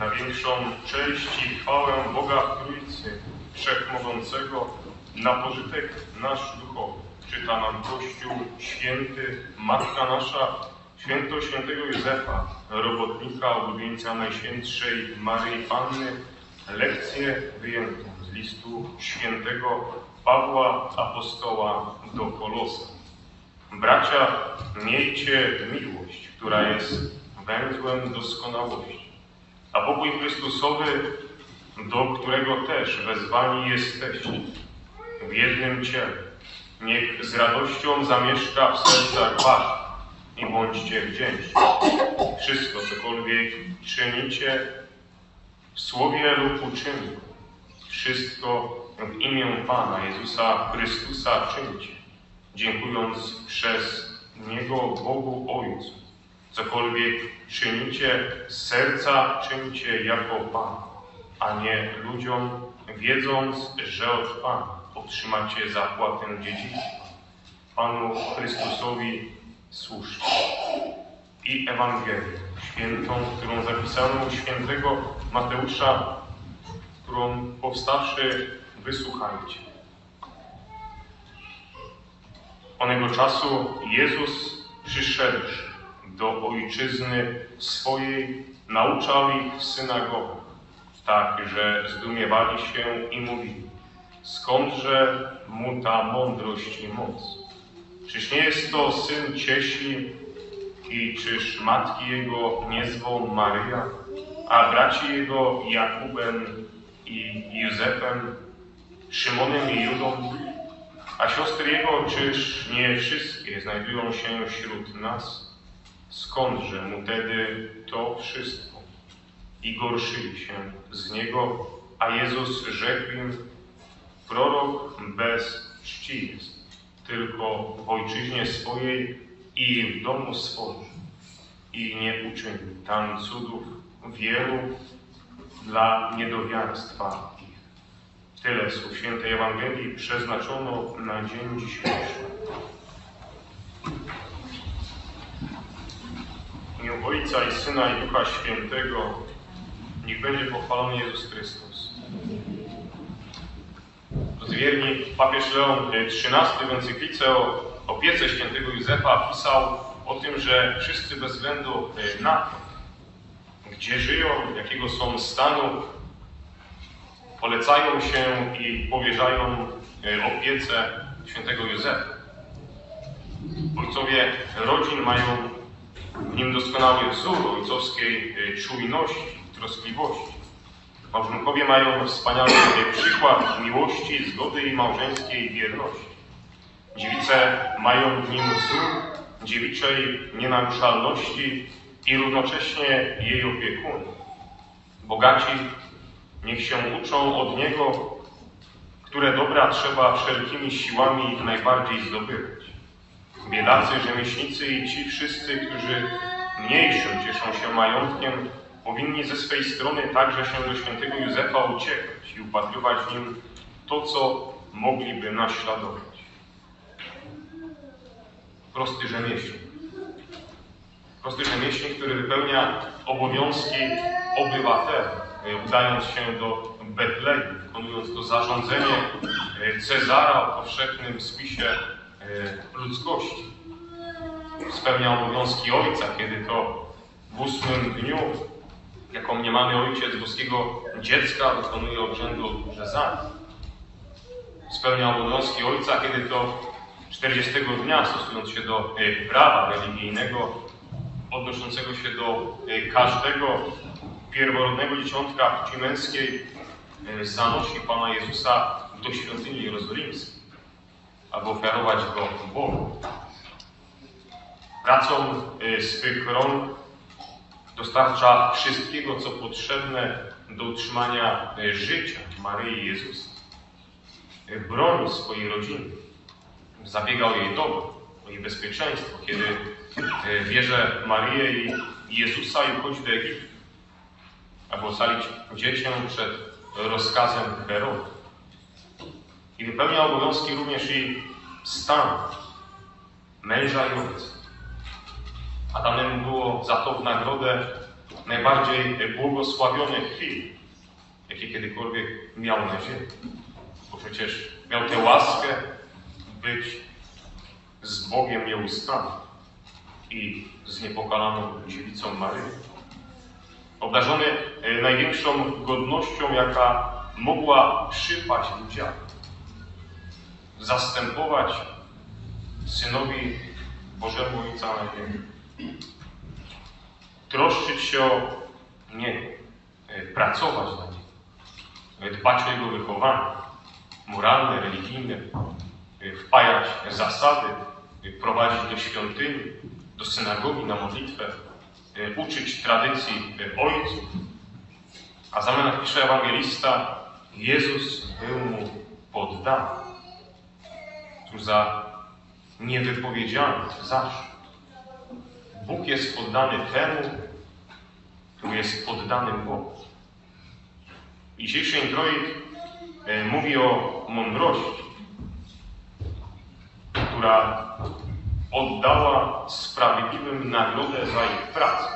na większą cześć i chwałę Boga Trójcy, Wszechmogącego, na pożytek nasz duchowy. Czyta nam Kościół Święty, Matka nasza, Święto Świętego Józefa, robotnika, ulubieńca Najświętszej Maryi Panny, lekcję wyjętą z listu Świętego Pawła Apostoła do Kolosa. Bracia, miejcie miłość, która jest węzłem doskonałości, a pokój Chrystusowy, do którego też wezwani jesteście, w jednym ciele, niech z radością zamieszka w sercach waszych i bądźcie wdzięczni. Wszystko, cokolwiek czynicie, w słowie lub uczynku, wszystko w imię Pana Jezusa Chrystusa czyńcie, dziękując przez Niego Bogu Ojcu. Cokolwiek czynicie, z serca czyńcie jako Pan, a nie ludziom, wiedząc, że od Pana otrzymacie zapłatę dziedzictwa. Panu Chrystusowi słusznie. I Ewangelię świętą, którą zapisano u świętego Mateusza, którą powstawszy wysłuchajcie. Onego czasu Jezus przyszedłszy do ojczyzny swojej, nauczał ich w synagogach, tak, że zdumiewali się i mówili, skądże mu ta mądrość i moc? Czyż nie jest to syn Ciesi i czyż matki jego nie zwą Maryja, a braci jego Jakubem i Józefem, Szymonem i Judą, a siostry jego czyż nie wszystkie znajdują się wśród nas? Skądże mu tedy to wszystko? I gorszyli się z niego, a Jezus rzekł im, prorok bez czci jest, tylko w ojczyźnie swojej i w domu swoim. I nie uczynił tam cudów wielu dla niedowiarstwa ich. Tyle słów świętej Ewangelii przeznaczono na dzień dzisiejszy. Imię Ojca i Syna i Ducha Świętego niech będzie pochwalony Jezus Chrystus. Rozwierni papież Leon XIII w encyklice o opiece świętego Józefa pisał o tym, że wszyscy bez względu na to, gdzie żyją, jakiego są stanu, polecają się i powierzają opiece świętego Józefa. Ojcowie rodzin mają w nim doskonały wzór ojcowskiej czujności, troskliwości. Małżonkowie mają wspaniały przykład miłości, zgody i małżeńskiej wierności. Dziewice mają w nim wzór dziewiczej nienaruszalności i równocześnie jej opiekun. Bogaci niech się uczą od niego, które dobra trzeba wszelkimi siłami najbardziej zdobywać. Biedacy, rzemieślnicy i ci wszyscy, którzy mniejszym cieszą się majątkiem, powinni ze swej strony także się do świętego Józefa uciekać i upatrywać w nim to, co mogliby naśladować. Prosty rzemieślnik. Prosty rzemieślnik, który wypełnia obowiązki obywatela, udając się do Betlejem, wykonując to zarządzenie Cezara o powszechnym spisie ludzkości. Spełnia obowiązki ojca, kiedy to w ósmym dniu, jako mniemany ojciec boskiego dziecka, dokonuje obrzędu rzezania. Spełnia obowiązki ojca, kiedy to 40 dnia, stosując się do prawa religijnego, odnoszącego się do każdego pierworodnego dzieciątka płci męskiej, zanosi Pana Jezusa do świątyni jerozolimskiej, aby ofiarować go Bogu. Pracą swych rąk dostarcza wszystkiego, co potrzebne do utrzymania życia Maryi Jezusa. Broni swojej rodziny. Zabiega o jej dobro, o jej bezpieczeństwo, kiedy bierze Maryję i Jezusa i uchodzi do Egiptu, aby ocalić dziecię przed rozkazem Heroda. I wypełnia obowiązki również i stanu, męża i ojca. Adamemu było za to w nagrodę najbardziej błogosławionych chwil, jakie kiedykolwiek miał na ziemi. Bo przecież miał tę łaskę być z Bogiem nieustannie i z niepokalaną dziewicą Maryją. Obdarzony e, największą godnością, jaka mogła przypaść ludziom. Zastępować Synowi Bożemu Ojca na. Troszczyć się o Niego, e, pracować dla Niego, dbać o Jego wychowanie moralne, religijne, e, wpajać zasady, prowadzić do świątyni, do synagogi na modlitwę, uczyć tradycji ojców. A zamiast pisze ewangelista, Jezus był mu poddany. Za niewypowiedziany zaszczyt. Bóg jest poddany temu, który jest poddanym Bogu. Dzisiejszy introit mówi o mądrości, która oddała sprawiedliwym nagrodę za ich pracę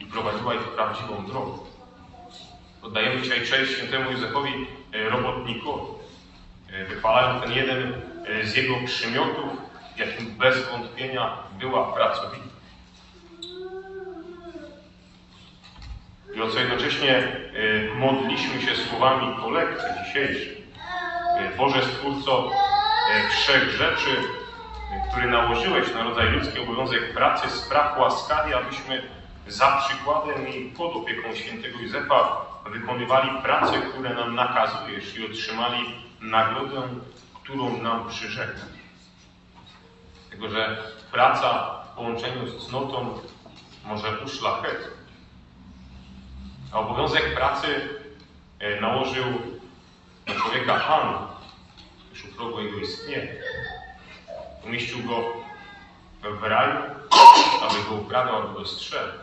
i prowadziła ich prawdziwą drogę. Oddajemy dzisiaj cześć świętemu Józefowi robotnikowi, wychwalając ten jeden z jego przymiotów, jakim bez wątpienia była pracowita. I o co jednocześnie modliśmy się słowami kolekcji dzisiejszej. Boże Stwórco wszech rzeczy, który nałożyłeś na rodzaj ludzki obowiązek pracy, spraw łaskawie, abyśmy za przykładem i pod opieką świętego Józefa wykonywali pracę, które nam nakazujesz i otrzymali nagrodę, którą nam przyrzekasz. Tego, że praca w połączeniu z cnotą może uszlachetnić. A obowiązek pracy nałożył na człowieka Pan, już u jego istnienia. Umieścił go w raju, aby go uprawiał, aby go strzegł.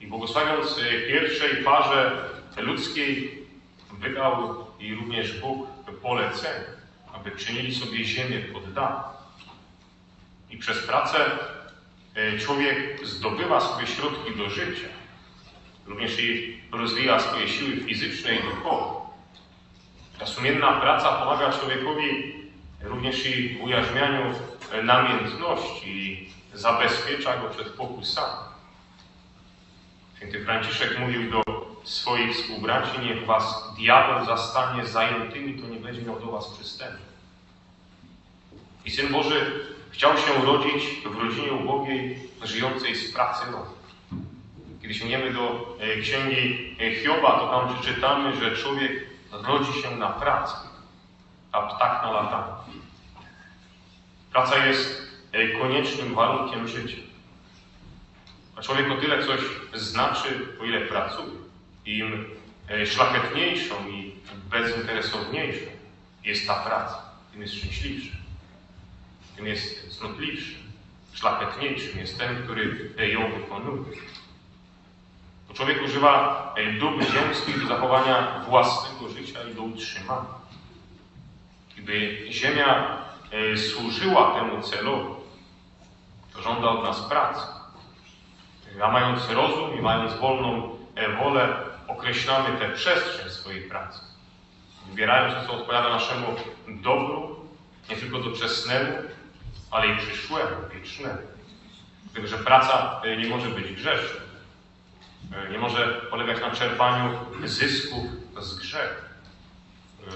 I błogosławiąc pierwszej parze ludzkiej, wydał i również Bóg polecenie, aby czynili sobie ziemię poddaną. I przez pracę człowiek zdobywa sobie środki do życia. Również i rozwija swoje siły fizyczne i duchowe. Ta sumienna praca pomaga człowiekowi również i w ujarzmianiu namiętności i zabezpiecza go przed pokusami. Święty Franciszek mówił do swoich współbraci, niech was diabeł zastanie zajętymi, to nie będzie miał do was przystępu. I Syn Boży chciał się urodzić w rodzinie ubogiej, żyjącej z pracy rąk. Kiedy sięgniemy do księgi Hioba, to tam przeczytamy, że człowiek rodzi się na pracę, a ptak na latanie. Praca jest koniecznym warunkiem życia. A człowiek o tyle coś znaczy, o ile pracuje. Im szlachetniejszą i bezinteresowniejszą jest ta praca, tym jest szczęśliwszy, tym jest cnotliwszy, szlachetniejszym jest ten, który ją wykonuje. Bo człowiek używa dóbr ziemskich do zachowania własnego życia i do utrzymania. Gdyby ziemia służyła temu celowi, to żąda od nas pracy. A mając rozum i mając wolną wolę, określamy tę przestrzeń swojej pracy. Wybierając to, co odpowiada naszemu dobru, nie tylko doczesnemu, ale i przyszłemu, wiecznemu. Dlatego, że praca nie może być grzeszna. Nie może polegać na czerpaniu zysków z grzechu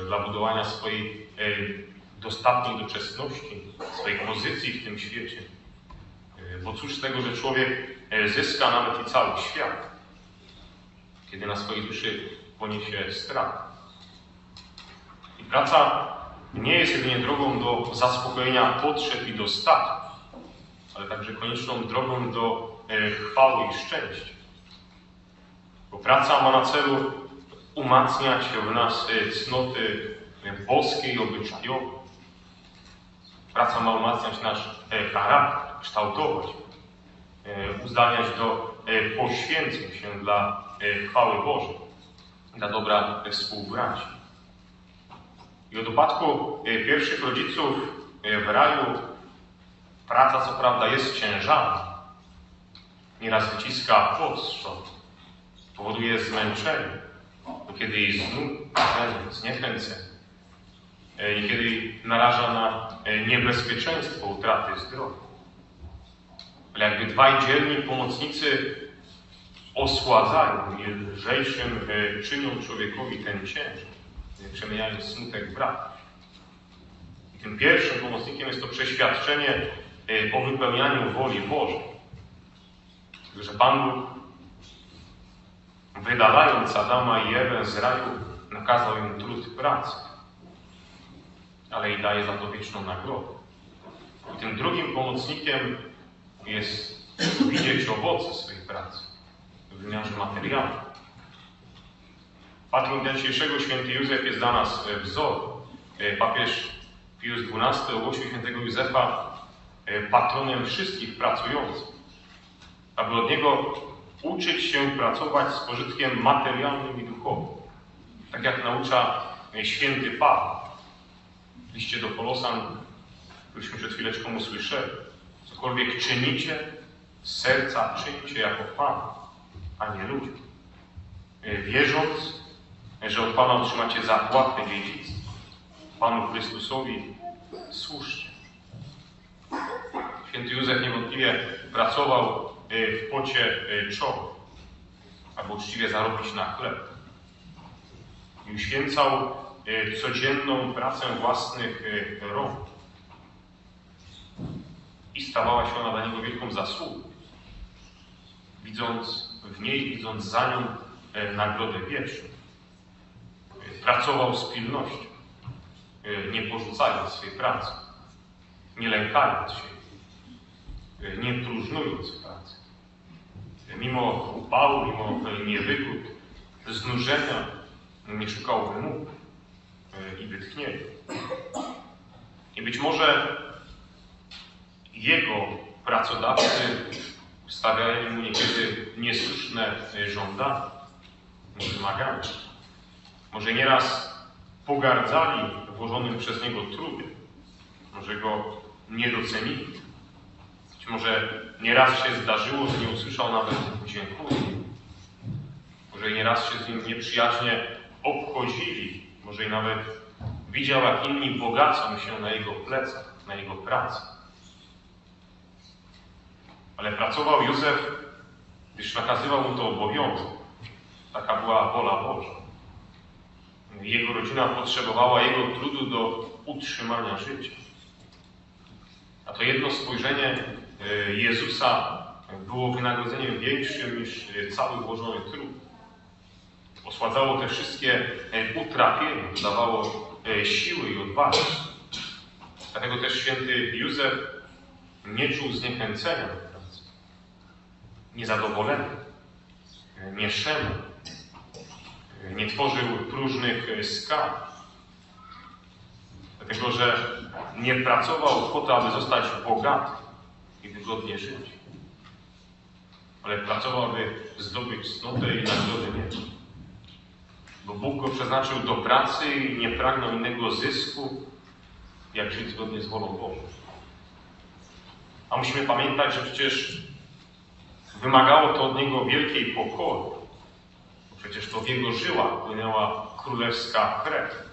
dla budowania swojej dostatniej doczesności, swojej pozycji w tym świecie. Bo cóż z tego, że człowiek zyska nawet i cały świat, kiedy na swojej duszy poniesie strach. I praca nie jest jedynie drogą do zaspokojenia potrzeb i dostatków, ale także konieczną drogą do chwały i szczęścia. Bo praca ma na celu umacniać w nas cnoty boskie i obyczajowe. Praca ma umacniać nasz charakter, kształtować, uzdalniać do poświęceń się dla chwały Bożej, dla dobra współbraci. I od upadku pierwszych rodziców w raju praca co prawda jest ciężarna, nieraz wyciska szat, powoduje zmęczenie, kiedy jest znów, zniechęcenie, niekiedy naraża na niebezpieczeństwo utraty zdrowia. Ale jakby dwaj dzielni pomocnicy osładzają lżejszym czynią człowiekowi ten ciężar, przemieniając smutek w brak. I tym pierwszym pomocnikiem jest to przeświadczenie o wypełnianiu woli Bożej. Że Pan Bóg, wydalając Adama i Ewę z raju, nakazał im trud pracy, ale i daje za to wieczną nagrodę. I tym drugim pomocnikiem jest widzieć owoce swojej pracy w wymiarze materialnym. Patron dnia dzisiejszego święty Józef jest dla nas wzorem. Papież Pius XII ogłosił świętego Józefa patronem wszystkich pracujących, aby od niego uczyć się pracować z pożytkiem materialnym i duchowym. Tak jak naucza święty Paweł w liście do Kolosan, któryśmy przed chwileczką usłyszeli. Cokolwiek czynicie, z serca czyńcie jako Pan, a nie ludzie. Wierząc, że od Pana otrzymacie zapłatę dziedzictwa. Panu Chrystusowi słusznie. Święty Józef niewątpliwie pracował w pocie czoła, aby uczciwie zarobić na chleb. I uświęcał codzienną pracę własnych rąk. I stawała się ona dla niego wielką zasługą. Widząc w niej, widząc za nią nagrodę wieczną. Pracował z pilnością, nie porzucając swojej pracy, nie lękając się, nie próżnując pracy. Mimo upału, mimo niewygód, znużenia, nie szukał wymówek i wytchnienia. I być może jego pracodawcy stawiają mu niekiedy niesłuszne żądania, wymagania. Może nieraz pogardzali włożonym przez niego trudem, może go nie docenili. Być może nieraz się zdarzyło, że nie usłyszał nawet dziękuję. Może nieraz się z nim nieprzyjaźnie obchodzili, może i nawet widział, jak inni bogacą się na jego plecach, na jego pracy. Ale pracował Józef, gdyż nakazywał mu to obowiązek. Taka była wola Boża. Jego rodzina potrzebowała jego trudu do utrzymania życia. A to jedno spojrzenie Jezusa było wynagrodzeniem większym niż cały włożony trud. Osładzało te wszystkie utrapienia, dawało siły i odwagi. Dlatego też święty Józef nie czuł zniechęcenia do pracy, niezadowolenia, nie szemu, nie tworzył próżnych skarb. Dlatego, że nie pracował po to, aby zostać bogaty i wygodnie żyć, ale pracował, aby zdobyć cnotę i nagrodę nieba. Bo Bóg go przeznaczył do pracy i nie pragnął innego zysku, jak żyć zgodnie z wolą Bożą. A musimy pamiętać, że przecież wymagało to od niego wielkiej pokory. Przecież to w jego żyłach płynęła królewska krew.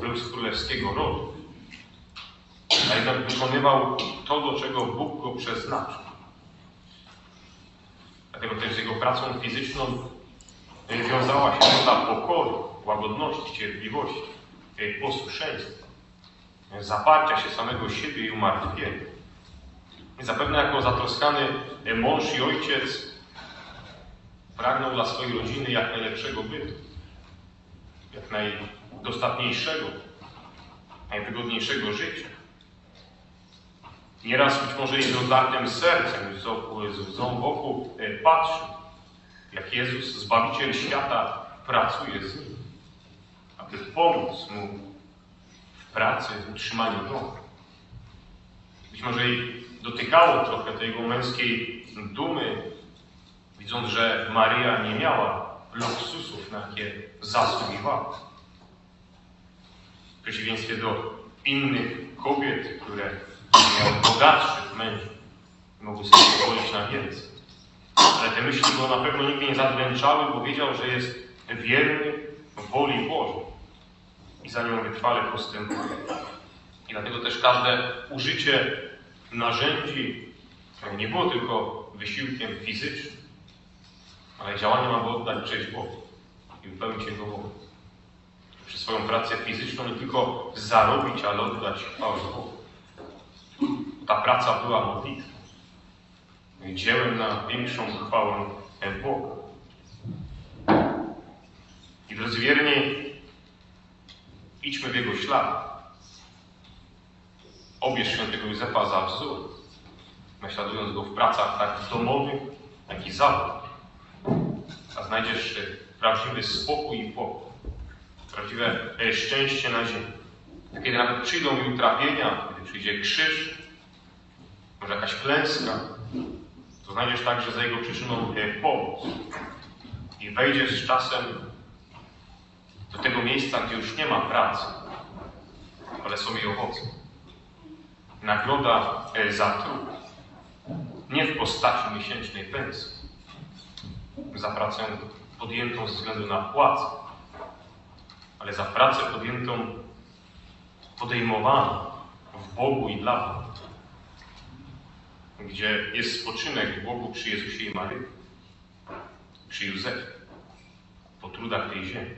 Był z królewskiego rodu. A jednak wykonywał to, do czego Bóg go przeznaczył. Dlatego też z jego pracą fizyczną wiązała się ta pokory, łagodności, cierpliwości, posłuszeństwa, zaparcia się samego siebie i umartwienia. Zapewne jako zatroskany mąż i ojciec pragnął dla swojej rodziny jak najlepszego bytu, jak najdostatniejszego, najwygodniejszego życia. Nieraz być może i z rozdartym sercem, z łzą wokół patrzył, jak Jezus, Zbawiciel świata, pracuje z nim, aby pomóc mu w pracy, w utrzymaniu domu. Być może i dotykało trochę tej jego męskiej dumy, widząc, że Maria nie miała luksusów, na jakie zasługiwała. W przeciwieństwie do innych kobiet, które miały bogatszych mężów, mogły sobie pozwolić na więcej. Ale te myśli go na pewno nigdy nie zadręczały, bo wiedział, że jest wierny woli Bożej i za nią wytrwale postępuje. I dlatego też każde użycie narzędzi nie było tylko wysiłkiem fizycznym, ale działanie mamy oddać cześć Bogu i wypełnić Jego wolę. Przez swoją pracę fizyczną nie tylko zarobić, ale oddać chwałę Bogu. Ta praca była modlitwą, dziełem na większą chwałę Boga. I drodzy wierni, idźmy w Jego ślad. Obierz świętego Józefa za wzór, naśladując go w pracach tak domowych, jak i zawodowych. A znajdziesz prawdziwy spokój i pokój, prawdziwe e, szczęście na ziemi. Kiedy nawet przyjdą mi utrapienia, kiedy przyjdzie krzyż, może jakaś klęska, to znajdziesz także za jego przyczyną e, pomoc. I wejdziesz z czasem do tego miejsca, gdzie już nie ma pracy, ale są jej owoce. Nagroda e, za trud. Nie w postaci miesięcznej pensji. Za pracę podjętą ze względu na płacę, ale za pracę podjętą, podejmowaną w Bogu i dla Boga. Gdzie jest spoczynek w Bogu przy Jezusie i Maryi, przy Józefie, po trudach tej ziemi.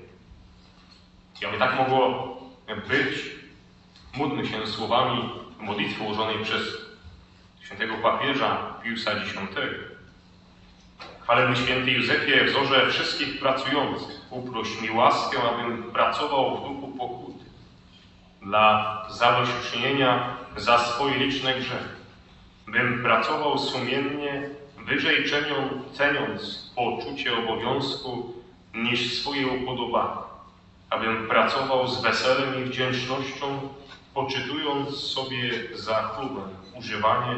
I aby tak mogło być, módlmy się słowami modlitwy ułożonej przez świętego papieża Piusa X. Chwalebny święty Józefie, wzorze wszystkich pracujących, uproś mi łaskę, abym pracował w duchu pokuty. Dla zadośćuczynienia za swoje liczne grzechy, bym pracował sumiennie, wyżej cenią, ceniąc poczucie obowiązku niż swoje upodobanie, abym pracował z weselem i wdzięcznością, poczytując sobie za chlubę używanie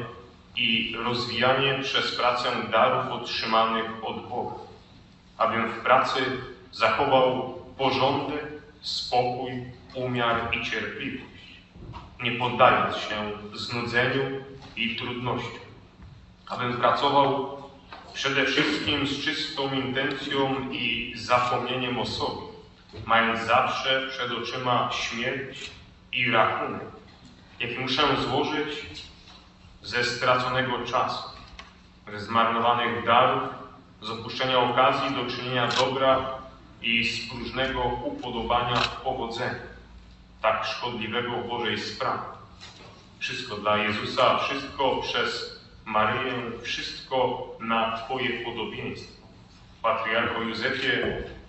i rozwijanie przez pracę darów otrzymanych od Boga, abym w pracy zachował porządek, spokój, umiar i cierpliwość, nie poddając się znudzeniu i trudnościom, abym pracował przede wszystkim z czystą intencją i zapomnieniem o sobie, mając zawsze przed oczyma śmierć i rachunek, jaki muszę złożyć ze straconego czasu, ze zmarnowanych darów, z opuszczenia okazji do czynienia dobra i z próżnego upodobania powodzenia, tak szkodliwego w Bożej sprawie. Wszystko dla Jezusa, wszystko przez Maryję, wszystko na Twoje podobieństwo. Patriarcho Józefie,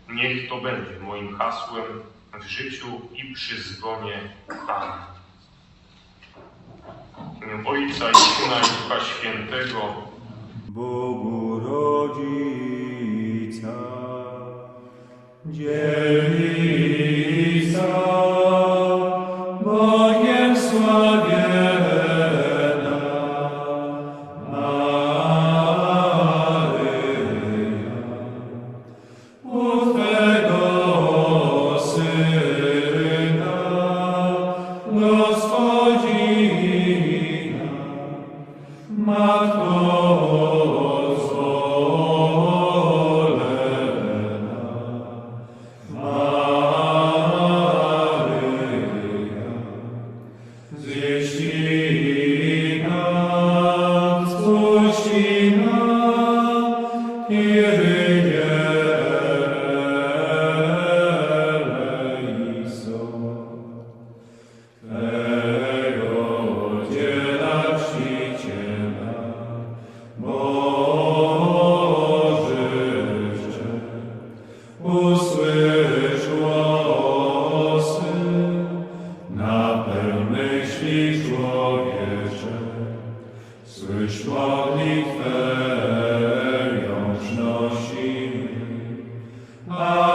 niech to będzie moim hasłem w życiu i przy zgonie Pana. W imię Ojca i Syna i Ducha Świętego. Bogu Rodzica, dzielnica,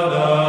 Father.